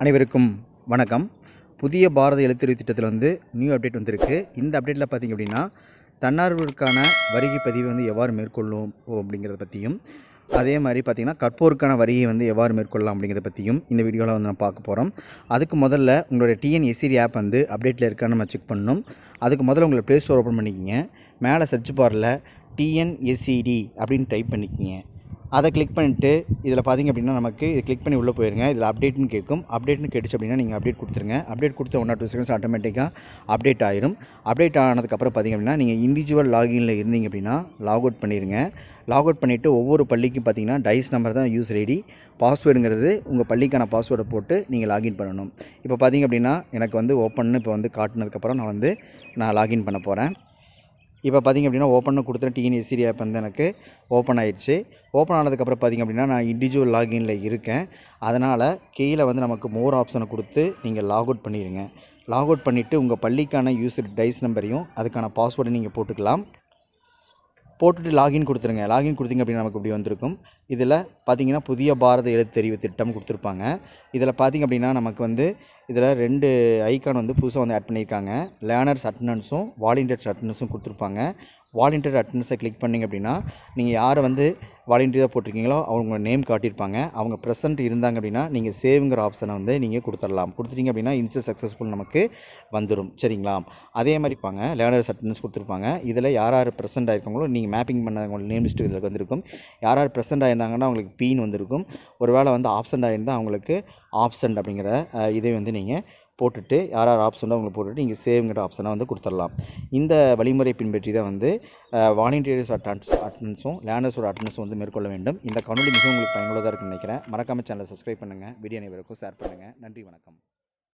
அனைவருக்கும் வணக்கம். புதிய பாரத எழுத்துறை திட்டத்தில் வந்து நியூ அப்டேட் வந்திருக்கு. இந்த அப்டேட்டில் பார்த்திங்க அப்படின்னா தன்னார்வருக்கான வருகை பதிவை வந்து எவ்வாறு மேற்கொள்ளும் அப்படிங்கிறத பற்றியும் அதே மாதிரி பார்த்திங்கன்னா கற்போருக்கான வரியை வந்து எவ்வாறு மேற்கொள்ளலாம் அப்படிங்கிறத பற்றியும் இந்த வீடியோவில் வந்து நம்ம பார்க்க போகிறோம் அதுக்கு முதல்ல உங்களுடைய டிஎன்எஸ்சிடி ஆப் வந்து அப்டேட்டில் இருக்கான்னு நம்ம செக் பண்ணணும். அதுக்கு முதல்ல உங்களை ப்ளே ஸ்டோர் ஓப்பன் பண்ணிக்கிங்க. மேலே சர்ச் பாரில் டிஎன்எஸ்சிடி அப்படின்னு டைப் பண்ணிக்கிங்க. அதை கிளிக் பண்ணிவிட்டு இதில் பார்த்தீங்க அப்படின்னா நமக்கு இது கிளிக் பண்ணி உள்ளே போயிருங்க. இதில் அப்டேட்னு கேட்கும். அப்டேட்னு கேட்டுச்சு அப்படின்னா நீங்கள் அப்டேட் கொடுத்துருங்க. அப்டேட் கொடுத்த ஒன் ஆர் டூ செகண்ட்ஸ் ஆட்டோமேட்டிக்காக அப்டேட் ஆயிரும். அப்டேட் ஆனதுக்கப்புறம் பார்த்தீங்க அப்படின்னா நீங்கள் இண்டிவிஜுவல் லாகினில் இருந்தீங்க அப்படின்னா லாக் அவுட் பண்ணிடுங்க லாக் அவுட் பண்ணிவிட்டு ஒவ்வொரு பள்ளிக்கும் பார்த்தீங்கன்னா டைஸ் நம்பர் தான் யூஸ் ரெடி பாஸ்வேர்டுங்கிறது உங்கள் பள்ளிக்கான பாஸ்வேர்டை போட்டு நீங்கள் லாகின் பண்ணணும். இப்போ பார்த்தீங்க அப்படின்னா எனக்கு வந்து ஓப்பன்னு இப்போ வந்து காட்டினதுக்கப்புறம் நான் வந்து நான் லாகின் பண்ண போகிறேன் இப்போ பார்த்திங்க அப்படின்னா ஓப்பன் கொடுத்துட்டு டிஎன்எஸ்சிடி ஆப் வந்து எனக்கு ஓப்பன் ஆயிடுச்சு. ஓப்பன் ஆனதுக்கப்புறம் பார்த்திங்க அப்படின்னா நான் இண்டிவிஜுவல் லாகின்ல இருக்கேன். அதனால் கீழே வந்து நமக்கு மோர் ஆப்ஷனை கொடுத்து நீங்கள் லாக் அவுட் பண்ணிடுங்க லாக் அவுட் பண்ணிவிட்டு உங்கள் பள்ளிக்கான யூசர் டைஸ் நம்பரையும் அதுக்கான பாஸ்வேர்டை நீங்கள் போட்டுக்கலாம். போட்டுட்டு லாகின் கொடுத்துருங்க. லாகின் கொடுத்தீங்க அப்படின்னா நமக்கு இப்படி வந்திருக்கும். இதில் பார்த்தீங்கன்னா புதிய பாரத எழுத்தறிவு திட்டம் கொடுத்துருப்பாங்க. இதில் பார்த்தீங்க அப்படின்னா நமக்கு வந்து இதில் ரெண்டு ஐக்கான் வந்து புதுசாக வந்து ஆட் பண்ணியிருக்காங்க. லேர்னர்ஸ் அட்டண்டன்ஸும் வாலண்டியர்ஸ் அட்டண்டன்ஸும் கொடுத்துருப்பாங்க. வாலண்டியர் அட்டண்டன்ஸை கிளிக் பண்ணிங்க அப்படின்னா நீங்கள் யாரை வந்து வாலண்டியராக போட்டிருக்கீங்களோ அவங்க நேம் காட்டியிருப்பாங்க. அவங்க ப்ரெசென்ட் இருந்தாங்க அப்படின்னா நீங்கள் சேவுங்கிற ஆப்ஷனை வந்து நீங்கள் கொடுத்துடலாம். கொடுத்துட்டீங்க அப்படின்னா இன்ஸ்ட் சக்ஸஸ்ஃபுல் நமக்கு வந்துடும் சரிங்களா? அதே மாதிரி இருப்பாங்க லேனர் அட்டண்டன்ஸ் கொடுத்துருப்பாங்க. இதில் யார் யார் ப்ரெசென்ட் ஆயிருக்காங்களோ நீங்கள் மேப்பிங் பண்ணவங்க நேம் லிஸ்ட்டு இதில் வந்திருக்கும். யார் யார் ப்ரெசென்ட் ஆயிருந்தாங்கன்னா அவங்களுக்கு பீன் வந்திருக்கும். ஒரு வேளை வந்து ஆப்சண்ட் ஆகியிருந்தால் அவங்களுக்கு ஆப்சண்ட் அப்படிங்கிற இதை வந்து நீங்கள் போட்டுட்டு யார் யார் ஆப்ஷனோ உங்களுக்கு போட்டுட்டு நீங்கள் சேவ்ங்கிற ஆப்ஷனை வந்து கொடுத்துடலாம். இந்த வழிமுறை பின்பற்றி தான் வந்து வாலண்டியர்ஸ் அட்டன்ஸ் அட்டன்ஸும் லேர்னர்ஸோட அட்டன்ஸும் வந்து மேற்கொள்ள வேண்டும். இந்த கணொலி மிகவும் உங்களுக்கு பயனுள்ளதாக இருக்குன்னு நினைக்கிறேன். மறக்காமல் சேனலை சப்ஸ்கிரைப் பண்ணுங்கள் வீடியோ அனைவருக்கும் ஷேர் பண்ணுங்கள் நன்றி வணக்கம்.